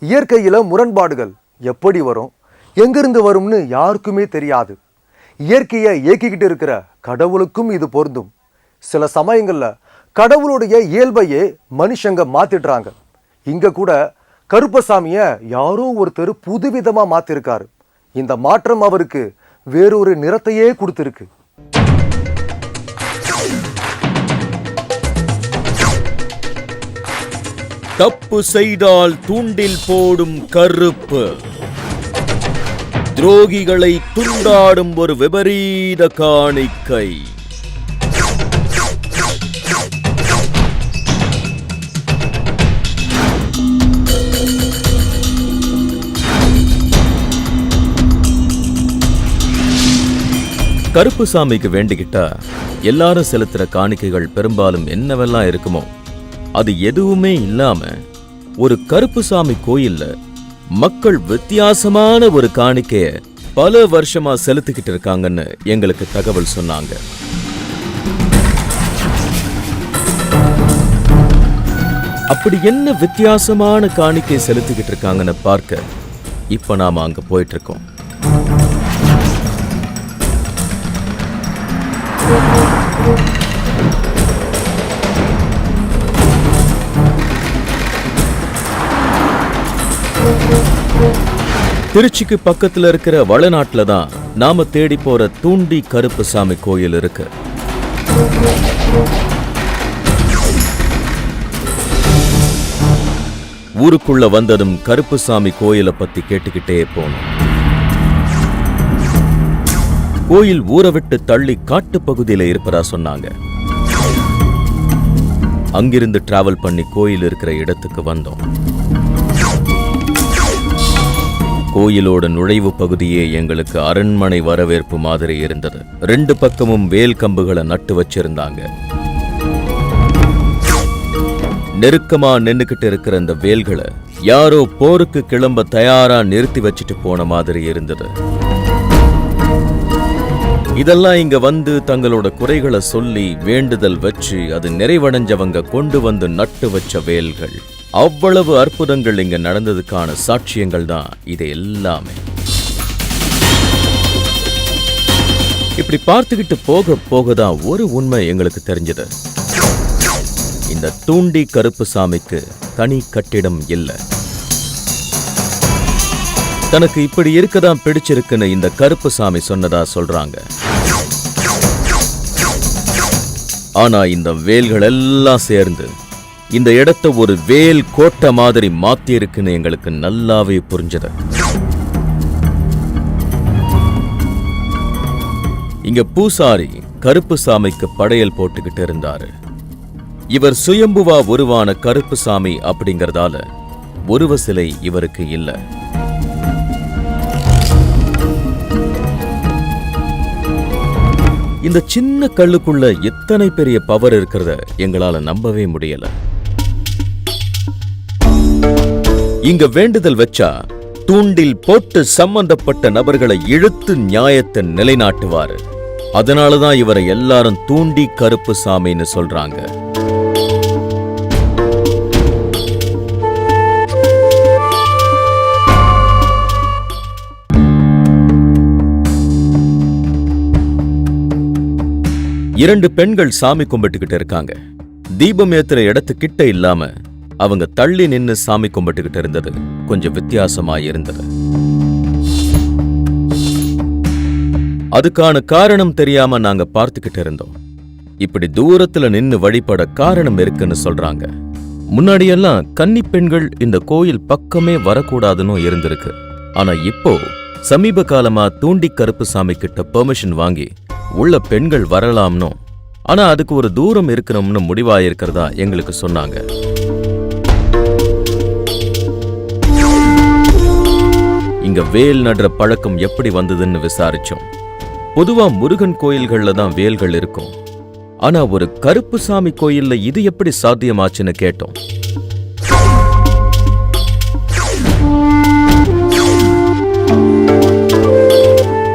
இயற்கையில் முரண்பாடுகள் எப்படி வரும்? எங்கிருந்து வரும்னு யாருக்குமே தெரியாது. இயற்கையை இயக்கிக்கிட்டு இருக்கிற கடவுளுக்கும் இது பொருந்தும். சில சமயங்களில் கடவுளுடைய இயல்பையே மனுஷங்க மாத்திடுறாங்க. இங்க கூட கருப்பசாமிய யாரோ ஒருத்தர் புதுவிதமாக மாத்திருக்காரு. இந்த மாற்றம் அவருக்கு வேறொரு நிறத்தையே கொடுத்துருக்கு. தப்பு செய்தால் தூண்டில் போடும் கருப்பு. துரோகிகளை துண்டாடும் ஒரு விபரீத காணிக்கை. கருப்பு சாமிக்கு வேண்டிக்கிட்டா எல்லாரும் செலுத்துற காணிக்கைகள் பெரும்பாலும் என்னவெல்லாம் இருக்குமோ? அது எதுவுமே இல்லாம ஒரு கருப்பு சாமி கோயில்ல மக்கள் வித்தியாசமான ஒரு காணிக்கைய பல வருஷமா செலுத்திக்கிட்டு இருக்காங்கன்னு எங்களுக்கு தகவல் சொன்னாங்க. அப்படி என்ன வித்தியாசமான காணிக்கை செலுத்திக்கிட்டு இருக்காங்கன்னு பார்க்க இப்ப நாம அங்க போயிட்டு இருக்கோம் திருச்சிக்கு பக்கத்துல இருக்கிற வளநாட்டில் தான் நாம தேடி போற தூண்டி கருப்புசாமி கோயில் இருக்கு. ஊருக்குள்ள வந்ததும் கருப்புசாமி கோயிலை பத்தி கேட்டுக்கிட்டே போனோம். கோயில் ஊரை விட்டு தள்ளி காட்டுப் பகுதியில இருப்பதா சொன்னாங்க. அங்கிருந்து டிராவல் பண்ணி கோயில் இருக்கிற இடத்துக்கு வந்தோம். கோயிலோட நுழைவு பகுதியே எங்களுக்கு அரண்மனை வரவேற்பு மாதிரி இருந்தது. ரெண்டு பக்கமும் வேல் கம்புகளை நட்டு வச்சிருந்தாங்க. நெருக்கமா நின்னுக்கிட்டு இருக்கிற அந்த வேல்களை யாரோ போருக்கு கிளம்ப தயாரா நிறுத்தி வச்சுட்டு போன மாதிரி இருந்தது. இதெல்லாம் இங்க வந்து தங்களோட குறைகளை சொல்லி வேண்டுதல் வச்சு அது நிறைவடைஞ்சவங்க கொண்டு வந்து நட்டு வச்ச வேல்கள். அவ்வளவு அற்புதங்கள் இங்க நடந்ததுக்கான சாட்சியங்கள் தான் இது எல்லாமே. இப்படி பார்த்துக்கிட்டு போக போக தான் ஒரு உண்மை எங்களுக்கு தெரிஞ்சது. இந்த தூண்டி கருப்பு சாமிக்கு தனி கட்டிடம் இல்லை. தனக்கு இப்படி இருக்கதான் பிடிச்சிருக்குன்னு இந்த கருப்பு சாமி சொன்னதா சொல்றாங்க. ஆனா இந்த வேல்கள் எல்லாம் சேர்ந்து இந்த இடத்த ஒரு வேல் கோட்டை மாதிரி மாத்தி இருக்குன்னு எங்களுக்கு நல்லாவே புரிஞ்சது. இங்க பூசாரி கருப்பு சாமிக்கு படையல் போட்டுக்கிட்டு இருந்தாரு. இவர் சுயம்புவா உருவான கருப்பு சாமி அப்படிங்கறதால உருவ சிலை இவருக்கு இல்லை. இந்த சின்ன கல்லுக்குள்ள எத்தனை பெரிய பவர் இருக்கிறத எங்களால நம்பவே முடியல. இங்க வேண்டுதல் வச்சா தூண்டில் போட்டு சம்பந்தப்பட்ட நபர்களை இழுத்து நியாயத்தை நிலைநாட்டுவாரு. அதனாலதான் இவரை எல்லாரும் தூண்டி கருப்பு சாமின்னு சொல்றாங்க. இரண்டு பெண்கள் சாமி கும்பிட்டுக்கிட்டு இருக்காங்க. தீபம் ஏத்துற இடத்துக்கிட்ட இல்லாம அவங்க தள்ளி நின்னு சாமி கும்பிட்டுக்கிட்டு இருந்தது. கொஞ்சம் வித்தியாசமா இருந்தது. அதுக்கான காரணம் தெரியாம நாங்க பார்த்துக்கிட்டு இருந்தோம். இப்படி தூரத்துல நின்னு வழிபட காரணம் இருக்குன்னு சொல்றாங்க. முன்னாடியெல்லாம் கன்னி பெண்கள் இந்த கோயில் பக்கமே வரக்கூடாதுன்னு இருந்திருக்கு. ஆனா இப்போ சமீப காலமா தூண்டி கருப்பு சாமி கிட்ட பெர்மிஷன் வாங்கி உள்ள பெண்கள் வரலாம்னும் ஆனா அதுக்கு ஒரு தூரம் இருக்கணும்னு முடிவாயிருக்கிறதா எங்களுக்கு சொன்னாங்க. இங்க வேல் நடுற பழக்கம் எப்படி வந்ததுன்னு விசாரிச்சோம். பொதுவா முருகன் கோயில்கள்ல தான் வேல்கள் இருக்கும். ஆனா ஒரு கருப்பு சாமி கோயில்ல இது எப்படி சாத்தியமாச்சுன்னு கேட்டோம்.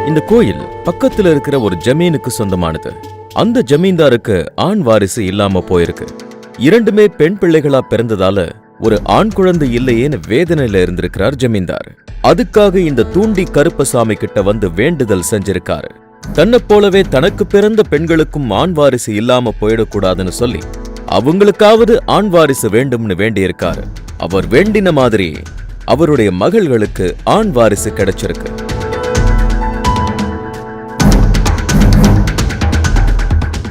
இந்த கோயில் பக்கத்துல இருக்கிற ஒரு ஜமீனுக்கு சொந்தமானது. அந்த ஜமீன்தாருக்கு ஆண் வாரிசு இல்லாம போயிருக்கு. இரண்டுமே பெண் பிள்ளைகளா பிறந்ததால ஒரு ஆண் குழந்தை இல்லையேன்னு வேதனையில இருந்திருக்கிறார் ஜமீன்தார். அதுக்காக இந்த தூண்டி கருப்பசாமி கிட்ட வந்து வேண்டுதல் செஞ்சிருக்காரு. தன்னை போலவே தனக்கு பிறந்த பெண்களுக்கும் ஆண் வாரிசு இல்லாம போயிடக்கூடாதுன்னு சொல்லி அவங்களுக்காவது ஆண் வாரிசு வேண்டும்னு வேண்டியிருக்காரு. அவர் வேண்டின மாதிரி அவருடைய மகள்களுக்கு ஆண் வாரிசு கிடைச்சிருக்கு.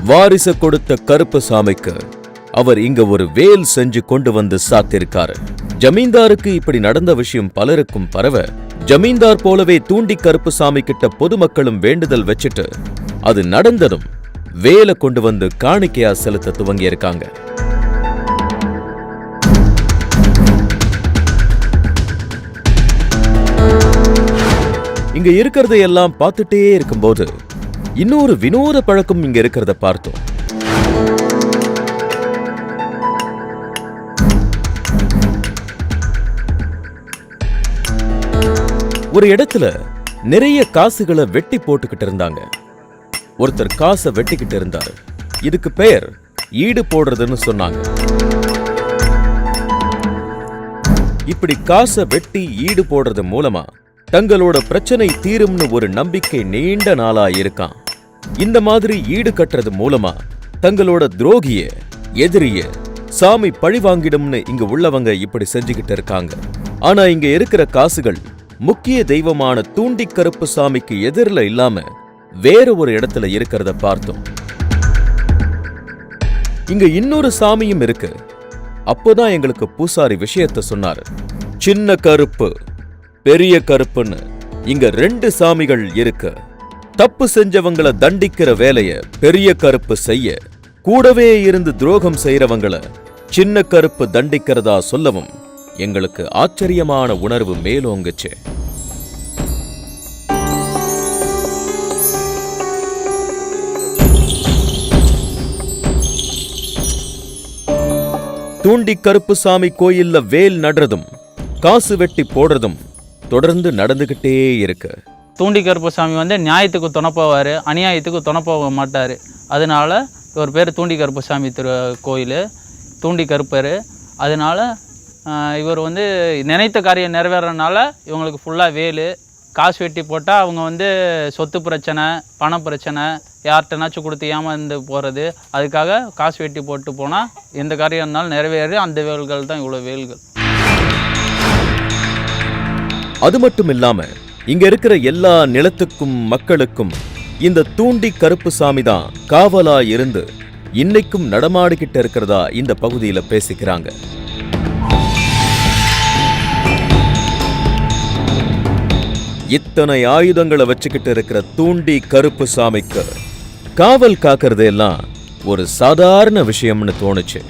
வாரிசு கொடுத்த கருப்பசாமிக்கு அவர் இங்க ஒரு வேல் செஞ்சு கொண்டு வந்து சாத்திருக்காரு. ஜமீன்தாருக்கு இப்படி நடந்த விஷயம் பலருக்கும் பரவ ஜமீன்தார் போலவே தூண்டி கருப்புசாமி கிட்ட பொதுமக்களும் வேண்டுதல் வச்சுட்டு அது நடந்ததும் வேலை கொண்டு வந்து காணிக்கையா செலுத்த துவங்கியிருக்காங்க. இங்க இருக்கிறதை எல்லாம் பார்த்துட்டே இருக்கும்போது இன்னொரு வினோத பழக்கம் இங்க இருக்கிறத பார்த்தோம். ஒரு இடத்துல நிறைய காசுகளை வெட்டி போட்டுக்கிட்டு இருந்தாங்க. ஒருத்தர் காசை வெட்டிக்கிட்டு இருந்தாரு. இதுக்கு பெயர் ஈடு போடுறதுன்னு சொன்னாங்க. இப்படி காசை வெட்டி ஈடு போடுறது மூலமா தங்களோட பிரச்சனை தீரும்னு ஒரு நம்பிக்கை நீண்ட நாளா இருக்கான் இந்த மாதிரி ஈடு கட்டுறது மூலமா தங்களோட துரோகிய எதிரிய சாமி பழி வாங்கிடும்னு இங்க உள்ளவங்க இப்படி செஞ்சுக்கிட்டு இருக்காங்க. ஆனா இங்க இருக்கிற காசுகள் முக்கிய தெய்வமான தூண்டி கருப்பு சாமிக்கு எதிரில் இல்லாம வேற ஒரு இடத்துல இருக்கிறத பார்த்தோம். இங்க இன்னொரு சாமியும் இருக்கு. அப்போதான் எங்களுக்கு பூசாரி விஷயத்த சொன்னாரு. சின்ன கருப்பு பெரிய கருப்புன்னு. இங்க ரெண்டு சாமிகள் இருக்கு. தப்பு செஞ்சவங்கள தண்டிக்கிற வேலைய பெரிய கருப்பு செய்ய கூடவே இருந்து துரோகம் செய்யறவங்கள சின்ன கருப்பு தண்டிக்கிறதா சொல்லவும் எங்களுக்கு ஆச்சரியமான உணர்வு மேலோங்குச்சு. தூண்டி கருப்புசாமி கோயில்ல வேல் நடுறதும் காசு வெட்டி போடுறதும் தொடர்ந்து நடந்துகிட்டே இருக்கு. தூண்டி கருப்புசாமி வந்து நியாயத்துக்கு துணப்போவார் அநியாயத்துக்கு துணை போக மாட்டார். அதனால இவர் பேர் தூண்டி கருப்புசாமி திரு கோயில். தூண்டி கருப்பர் அதனால இவர் வந்து நினைத்த காரியம் நிறைவேறனால இவங்களுக்கு ஃபுல்லாக வேலு. காசு வெட்டி போட்டால் அவங்க வந்து சொத்து பிரச்சனை பண பிரச்சனை யார்கிட்டனாச்சும் கொடுத்து ஏமாந்து போகிறது அதுக்காக காசு வெட்டி போட்டு போனால் எந்த காரியம் இருந்தாலும் நிறைவேறு. அந்த வேல்கள் தான் இவ்வளோ வேல்கள். அது மட்டும் இல்லாமல் இங்கே இருக்கிற எல்லா நிலத்துக்கும் மக்களுக்கும் இந்த தூண்டி கருப்புசாமி தான் காவலா இருந்து இன்னைக்கும் நடமாடிக்கிட்டு இருக்கிறதா இந்த பகுதியில பேசிக்கிறாங்க. இத்தனை ஆயுதங்களை வச்சுக்கிட்டு இருக்கிற தூண்டி கருப்பு சாமிக்கு காவல் காக்கிறது எல்லாம் ஒரு சாதாரண விஷயம்னு தோணுச்சு.